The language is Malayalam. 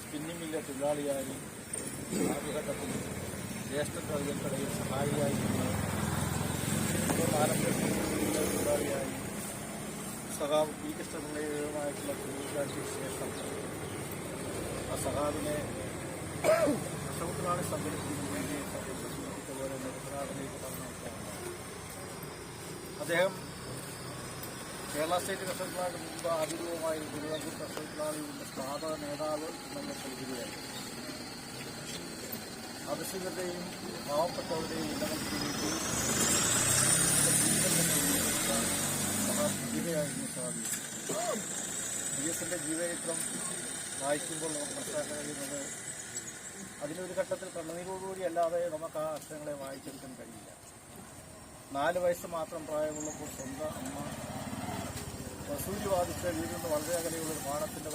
സ്പിന്നിംഗ് മില്ല് തൊഴിലാളിയായി ആദ്യഘട്ടത്തിൽ ജ്യേഷ്ഠ തൊഴിൽക്കടയിൽ സഹായിയായി. തൊഴിലാളിയായി. സഹാബ് പി കൃഷ്ണപിള്ളയുമായിട്ടുള്ള കൂടിക്കാഴ്ചയ്ക്ക് ശേഷം ആ സഹാബിനെ കർഷകത്തൊഴിലാളി സംഘടിപ്പിക്കുന്നതിനെ സൂചിപ്പിച്ച പോലെ നിർത്തനാഥനിലേക്ക് പറഞ്ഞിട്ടാണ് അദ്ദേഹം കേരള സ്റ്റേറ്റ് കർഷകത്തൊഴിലാളി മുമ്പ് ആധിപത്യമായി ഗുരുവായൂർ കർഷകത്തൊഴിലാളിയുടെ സ്ഥാപക നേതാവ് നമ്മൾ പ്രതിനിധിയായി അധിഷ്ഠിതരുടെയും പാവപ്പെട്ടവരുടെയും ഉന്നമനത്തിന് വേണ്ടി മഹാപ്രതിഭയായിരുന്നു സ്വാമി ബി എസിന്റെ ജീവചരിത്രം വായിക്കുമ്പോൾ നമുക്ക് മനസ്സിലാക്കാൻ കഴിയുന്നത് അതിനൊരു ഘട്ടത്തിൽ കണ്ണുനീരോടുകൂടി അല്ലാതെ നമുക്ക് ആ അക്ഷരങ്ങളെ വായിച്ചെടുക്കാൻ കഴിയില്ല. നാല് വയസ്സ് മാത്രം പ്രായമുള്ളപ്പോൾ സ്വന്തം അമ്മ വസൂരി ബാധിച്ച വീടിൽ വളരെ അകലെയുള്ള ഒരു പാടത്തിന്റെ